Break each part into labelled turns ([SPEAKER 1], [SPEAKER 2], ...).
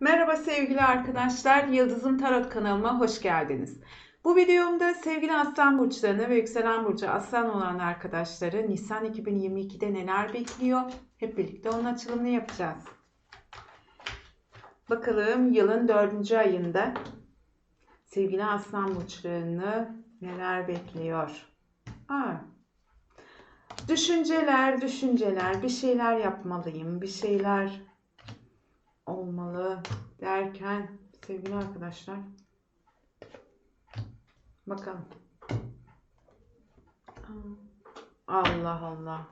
[SPEAKER 1] Merhaba sevgili arkadaşlar, Yıldızım Tarot kanalıma hoş geldiniz. Bu videomda sevgili Aslan Burçlarını ve Yükselen Burcu Aslan olan arkadaşları Nisan 2022'de neler bekliyor? Hep birlikte onun açılımını yapacağız. Bakalım yılın dördüncü ayında sevgili Aslan Burçlarını neler bekliyor? Aa, düşünceler, düşünceler, bir şeyler yapmalıyım, bir şeyler olmalı derken sevgili arkadaşlar bakalım. Allah Allah.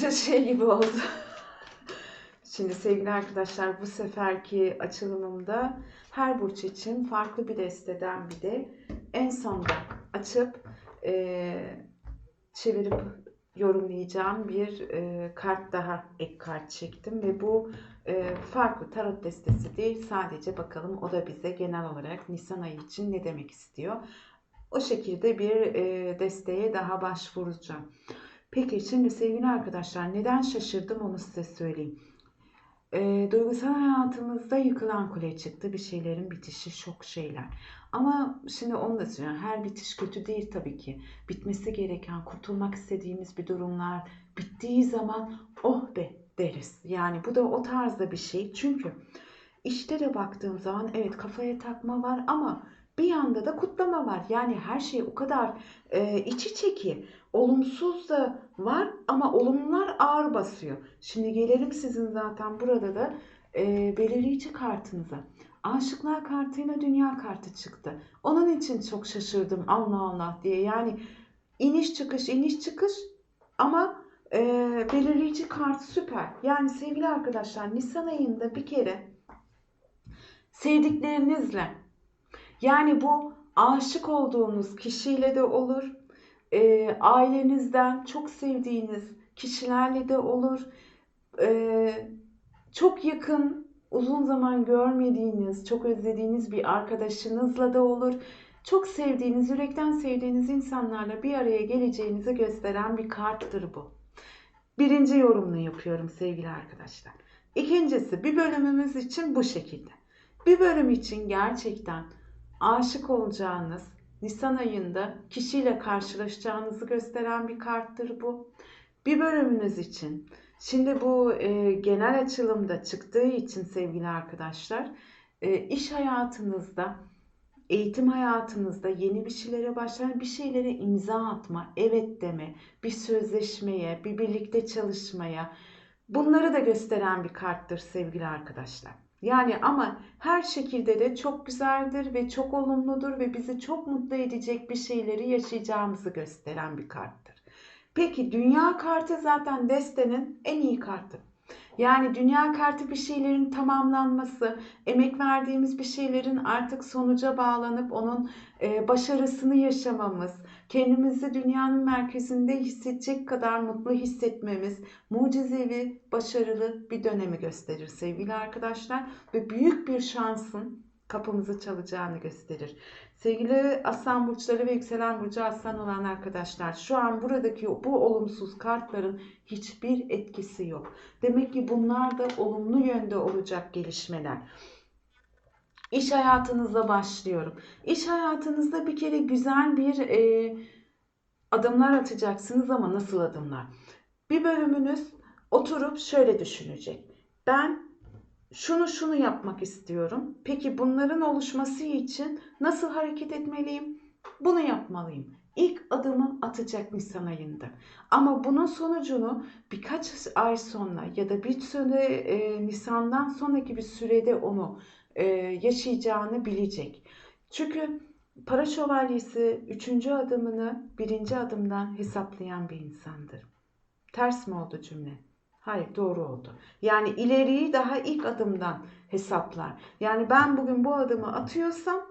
[SPEAKER 1] Şey gibi oldu. Şimdi sevgili arkadaşlar bu seferki açılımımda her burç için farklı bir desteden bir de en sonda açıp eee, çevirip yorumlayacağım bir e, kart daha ek kart çektim ve bu e, farklı tarot destesi değil sadece bakalım o da bize genel olarak Nisan ayı için ne demek istiyor. O şekilde bir e, desteğe daha başvuracağım. Peki şimdi sevgili arkadaşlar neden şaşırdım onu size söyleyeyim. E, duygusal hayatımızda yıkılan kule çıktı. Bir şeylerin bitişi, şok şeyler. Ama şimdi onu da söylüyorum. Her bitiş kötü değil tabii ki. Bitmesi gereken, kurtulmak istediğimiz bir durumlar bittiği zaman oh be deriz. Yani bu da o tarzda bir şey. Çünkü işte de baktığım zaman evet kafaya takma var ama bir yanda da kutlama var. Yani her şey o kadar e, iç içe olumsuz da var ama olumlular ağır basıyor. Şimdi gelelim sizin zaten burada da e, belirleyici kartınıza. Aşıklar kartıyla dünya kartı çıktı. Onun için çok şaşırdım Allah Allah diye. Yani iniş çıkış iniş çıkış ama e, belirleyici kart süper. Yani sevgili arkadaşlar Nisan ayında bir kere sevdiklerinizle yani bu aşık olduğunuz kişiyle de olur, e, ailenizden çok sevdiğiniz kişilerle de olur, e, çok yakın, uzun zaman görmediğiniz, çok özlediğiniz bir arkadaşınızla da olur. Çok sevdiğiniz, yürekten sevdiğiniz insanlarla bir araya geleceğinizi gösteren bir karttır bu. Birinci yorumunu yapıyorum sevgili arkadaşlar. İkincisi bir bölümümüz için bu şekilde. Bir bölüm için gerçekten aşık olacağınız, Nisan ayında kişiyle karşılaşacağınızı gösteren bir karttır bu. Bir bölümünüz için. Şimdi bu e, genel açılımda çıktığı için sevgili arkadaşlar, e, iş hayatınızda, eğitim hayatınızda yeni bir şeylere başlayan bir şeylere imza atma, evet deme, bir sözleşmeye, bir birlikte çalışmaya, bunları da gösteren bir karttır sevgili arkadaşlar. Yani ama her şekilde de çok güzeldir ve çok olumludur ve bizi çok mutlu edecek bir şeyleri yaşayacağımızı gösteren bir karttır. Peki dünya kartı zaten destenin en iyi kartı. Yani dünya kartı bir şeylerin tamamlanması, emek verdiğimiz bir şeylerin artık sonuca bağlanıp onun e, başarısını yaşamamız, kendimizi dünyanın merkezinde hissedecek kadar mutlu hissetmemiz, mucizevi, başarılı bir dönemi gösterir sevgili arkadaşlar ve büyük bir şansın kapımızı çalacağını gösterir. Sevgili aslan burçları ve yükselen burcu aslan olan arkadaşlar şu an buradaki bu olumsuz kartların hiçbir etkisi yok. Demek ki bunlar da olumlu yönde olacak gelişmeler. İş hayatınızda başlıyorum. İş hayatınızda bir kere güzel bir e, adımlar atacaksınız ama nasıl adımlar? Bir bölümünüz oturup şöyle düşünecek. Ben şunu şunu yapmak istiyorum. Peki bunların oluşması için nasıl hareket etmeliyim? Bunu yapmalıyım. İlk adımı atacak Nisan ayında. Ama bunun sonucunu birkaç ay sonra ya da bir süre e, Nisan'dan sonraki bir sürede onu e, yaşayacağını bilecek. Çünkü para şövalyesi üçüncü adımını birinci adımdan hesaplayan bir insandır. Ters mi oldu cümle? Hayır doğru oldu. Yani ileriyi daha ilk adımdan hesaplar. Yani ben bugün bu adımı atıyorsam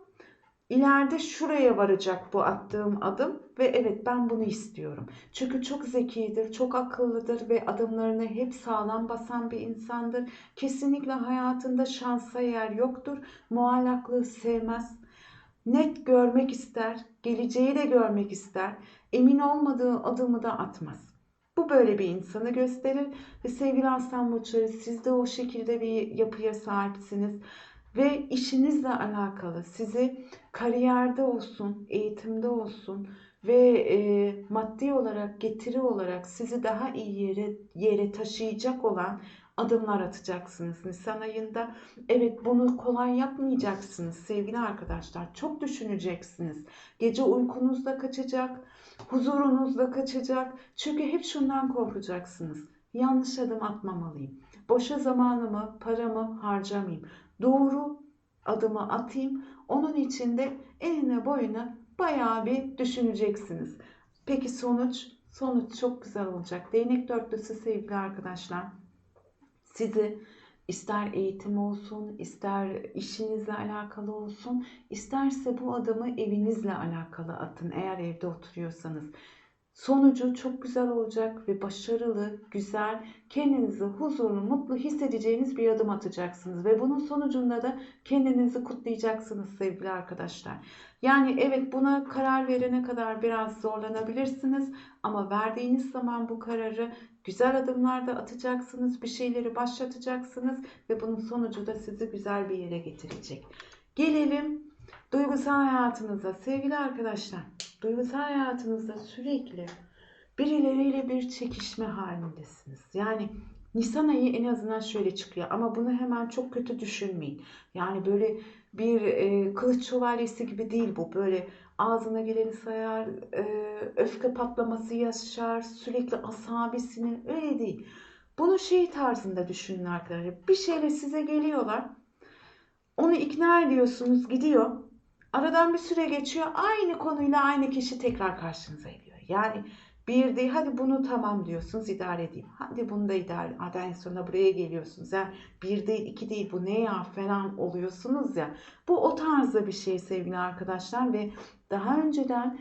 [SPEAKER 1] ileride şuraya varacak bu attığım adım ve evet ben bunu istiyorum. Çünkü çok zekidir, çok akıllıdır ve adımlarını hep sağlam basan bir insandır. Kesinlikle hayatında şansa yer yoktur. Muallaklığı sevmez. Net görmek ister, geleceği de görmek ister. Emin olmadığı adımı da atmaz. Bu böyle bir insanı gösterir ve sevgili aslan burçları siz de o şekilde bir yapıya sahipsiniz ve işinizle alakalı sizi kariyerde olsun, eğitimde olsun ve e, maddi olarak, getiri olarak sizi daha iyi yere, yere taşıyacak olan adımlar atacaksınız Nisan ayında. Evet bunu kolay yapmayacaksınız sevgili arkadaşlar. Çok düşüneceksiniz. Gece uykunuz da kaçacak, huzurunuz da kaçacak. Çünkü hep şundan korkacaksınız. Yanlış adım atmamalıyım. Boşa zamanımı, paramı harcamayayım. Doğru adımı atayım. Onun için de eline boyuna bayağı bir düşüneceksiniz. Peki sonuç? Sonuç çok güzel olacak. Değnek dörtlüsü sevgili arkadaşlar sizi ister eğitim olsun, ister işinizle alakalı olsun, isterse bu adımı evinizle alakalı atın eğer evde oturuyorsanız. Sonucu çok güzel olacak ve başarılı, güzel, kendinizi huzurlu, mutlu hissedeceğiniz bir adım atacaksınız. Ve bunun sonucunda da kendinizi kutlayacaksınız sevgili arkadaşlar. Yani evet buna karar verene kadar biraz zorlanabilirsiniz ama verdiğiniz zaman bu kararı güzel adımlar da atacaksınız, bir şeyleri başlatacaksınız ve bunun sonucu da sizi güzel bir yere getirecek. Gelelim duygusal hayatınıza sevgili arkadaşlar. Duygusal hayatınızda sürekli birileriyle bir çekişme halindesiniz. Yani Nisan ayı en azından şöyle çıkıyor ama bunu hemen çok kötü düşünmeyin. Yani böyle bir e, kılıç şövalyesi gibi değil bu. Böyle ağzına geleni sayar, e, öfke patlaması yaşar, sürekli asabisinin öyle değil. Bunu şey tarzında düşünün arkadaşlar. Bir şeyle size geliyorlar. Onu ikna ediyorsunuz gidiyor. Aradan bir süre geçiyor. Aynı konuyla aynı kişi tekrar karşınıza geliyor. Yani bir değil hadi bunu tamam diyorsunuz idare edeyim. Hadi bunu da idare hadi sonunda buraya geliyorsunuz. Yani bir değil iki değil bu ne ya falan oluyorsunuz ya. Bu o tarzda bir şey sevgili arkadaşlar ve daha önceden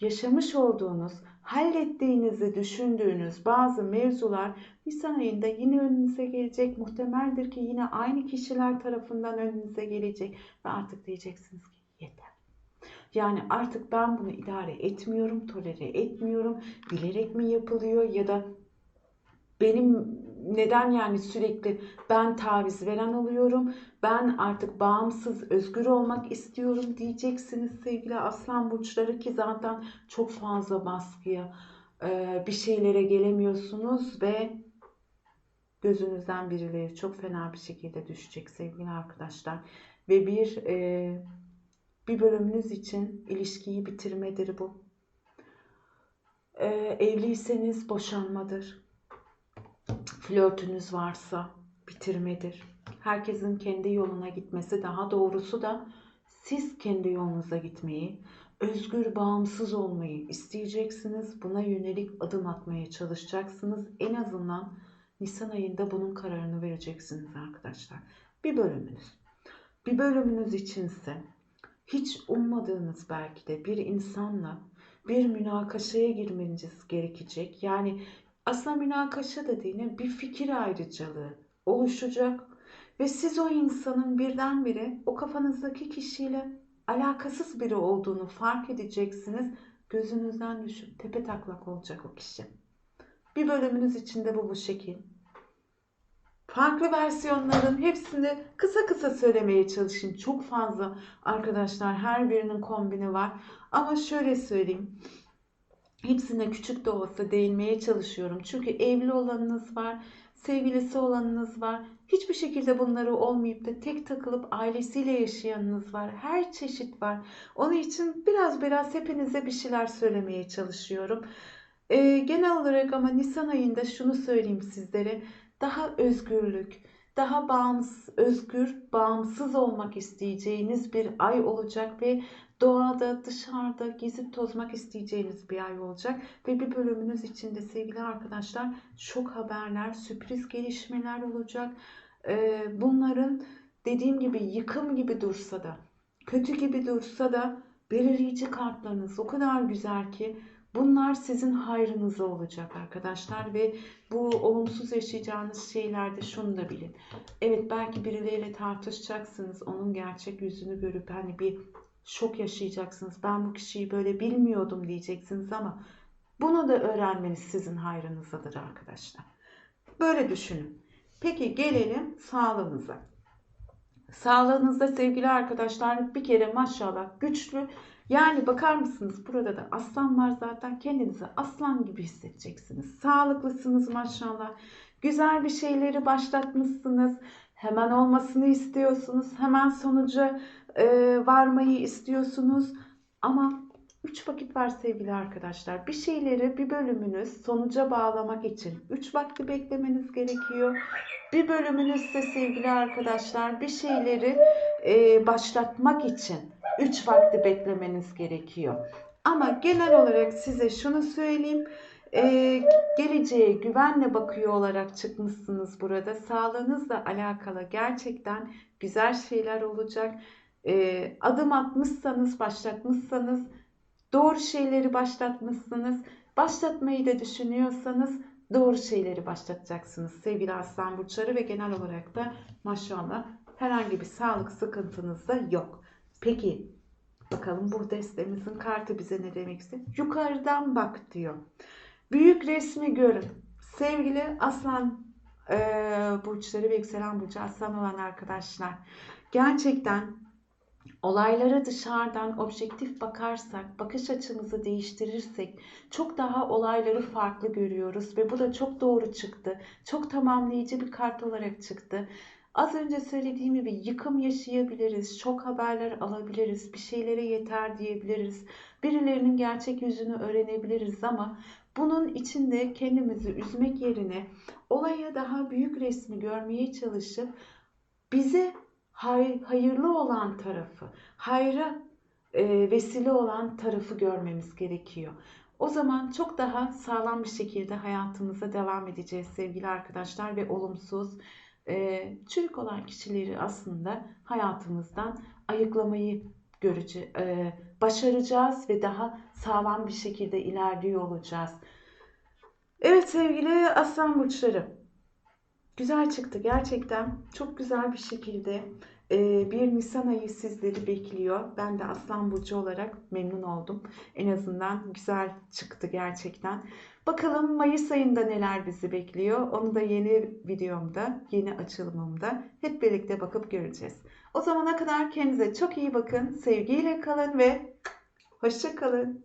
[SPEAKER 1] yaşamış olduğunuz, hallettiğinizi düşündüğünüz bazı mevzular Nisan ayında yine önünüze gelecek. Muhtemeldir ki yine aynı kişiler tarafından önünüze gelecek ve artık diyeceksiniz ki. Yani artık ben bunu idare etmiyorum, tolere etmiyorum. Bilerek mi yapılıyor ya da benim neden yani sürekli ben taviz veren oluyorum. Ben artık bağımsız, özgür olmak istiyorum diyeceksiniz sevgili aslan burçları ki zaten çok fazla baskıya e, bir şeylere gelemiyorsunuz ve gözünüzden birileri çok fena bir şekilde düşecek sevgili arkadaşlar. Ve bir e, bir bölümünüz için ilişkiyi bitirmedir bu. E, evliyseniz boşanmadır flörtünüz varsa bitirmedir. Herkesin kendi yoluna gitmesi daha doğrusu da siz kendi yolunuza gitmeyi, özgür, bağımsız olmayı isteyeceksiniz. Buna yönelik adım atmaya çalışacaksınız. En azından Nisan ayında bunun kararını vereceksiniz arkadaşlar. Bir bölümünüz. Bir bölümünüz içinse hiç ummadığınız belki de bir insanla bir münakaşaya girmeniz gerekecek. Yani aslında münakaşa dediğine bir fikir ayrıcalığı oluşacak ve siz o insanın birdenbire o kafanızdaki kişiyle alakasız biri olduğunu fark edeceksiniz. Gözünüzden düşüp tepe taklak olacak o kişi. Bir bölümünüz içinde bu bu şekil. Farklı versiyonların hepsini kısa kısa söylemeye çalışayım. Çok fazla arkadaşlar her birinin kombini var. Ama şöyle söyleyeyim. Hepsine küçük de olsa değinmeye çalışıyorum. Çünkü evli olanınız var, sevgilisi olanınız var. Hiçbir şekilde bunları olmayıp da tek takılıp ailesiyle yaşayanınız var. Her çeşit var. Onun için biraz biraz hepinize bir şeyler söylemeye çalışıyorum. Ee, genel olarak ama Nisan ayında şunu söyleyeyim sizlere. Daha özgürlük, daha bağımsız, özgür, bağımsız olmak isteyeceğiniz bir ay olacak ve doğada, dışarıda gezip tozmak isteyeceğiniz bir ay olacak. Ve bir bölümünüz içinde sevgili arkadaşlar şok haberler, sürpriz gelişmeler olacak. Ee, bunların dediğim gibi yıkım gibi dursa da, kötü gibi dursa da belirleyici kartlarınız o kadar güzel ki Bunlar sizin hayrınıza olacak arkadaşlar ve bu olumsuz yaşayacağınız şeylerde şunu da bilin. Evet belki birileriyle tartışacaksınız. Onun gerçek yüzünü görüp hani bir şok yaşayacaksınız. Ben bu kişiyi böyle bilmiyordum diyeceksiniz ama Bunu da öğrenmeniz sizin hayrınızadır arkadaşlar. Böyle düşünün. Peki gelelim sağlığınıza. Sağlığınızda sevgili arkadaşlar bir kere maşallah güçlü. Yani bakar mısınız burada da aslan var zaten kendinizi aslan gibi hissedeceksiniz. Sağlıklısınız maşallah. Güzel bir şeyleri başlatmışsınız. Hemen olmasını istiyorsunuz. Hemen sonuca e, varmayı istiyorsunuz. Ama üç vakit var sevgili arkadaşlar. Bir şeyleri bir bölümünüz sonuca bağlamak için üç vakti beklemeniz gerekiyor. Bir bölümünüz ise sevgili arkadaşlar bir şeyleri e, başlatmak için 3 vakti beklemeniz gerekiyor. Ama genel olarak size şunu söyleyeyim. E, geleceğe güvenle bakıyor olarak çıkmışsınız burada. Sağlığınızla alakalı gerçekten güzel şeyler olacak. E, adım atmışsanız, başlatmışsanız, doğru şeyleri başlatmışsınız. Başlatmayı da düşünüyorsanız doğru şeyleri başlatacaksınız sevgili aslan burçları ve genel olarak da maşallah herhangi bir sağlık sıkıntınız da yok. Peki bakalım bu destemizin kartı bize ne demek istiyor? Yukarıdan bak diyor. Büyük resmi görün. Sevgili aslan e, burçları ve yükselen burcu aslan olan arkadaşlar. Gerçekten olaylara dışarıdan objektif bakarsak, bakış açımızı değiştirirsek çok daha olayları farklı görüyoruz ve bu da çok doğru çıktı. Çok tamamlayıcı bir kart olarak çıktı. Az önce söylediğim gibi yıkım yaşayabiliriz, şok haberler alabiliriz, bir şeylere yeter diyebiliriz. Birilerinin gerçek yüzünü öğrenebiliriz ama bunun içinde kendimizi üzmek yerine olaya daha büyük resmi görmeye çalışıp bize hay- hayırlı olan tarafı, hayra e, vesile olan tarafı görmemiz gerekiyor. O zaman çok daha sağlam bir şekilde hayatımıza devam edeceğiz sevgili arkadaşlar ve olumsuz, e, çürük olan kişileri aslında hayatımızdan ayıklamayı görece, e, başaracağız ve daha sağlam bir şekilde ilerliyor olacağız. Evet sevgili aslan burçları. Güzel çıktı gerçekten. Çok güzel bir şekilde e, bir Nisan ayı sizleri bekliyor. Ben de Aslan Burcu olarak memnun oldum. En azından güzel çıktı gerçekten. Bakalım Mayıs ayında neler bizi bekliyor. Onu da yeni videomda, yeni açılımımda hep birlikte bakıp göreceğiz. O zamana kadar kendinize çok iyi bakın. Sevgiyle kalın ve hoşça kalın.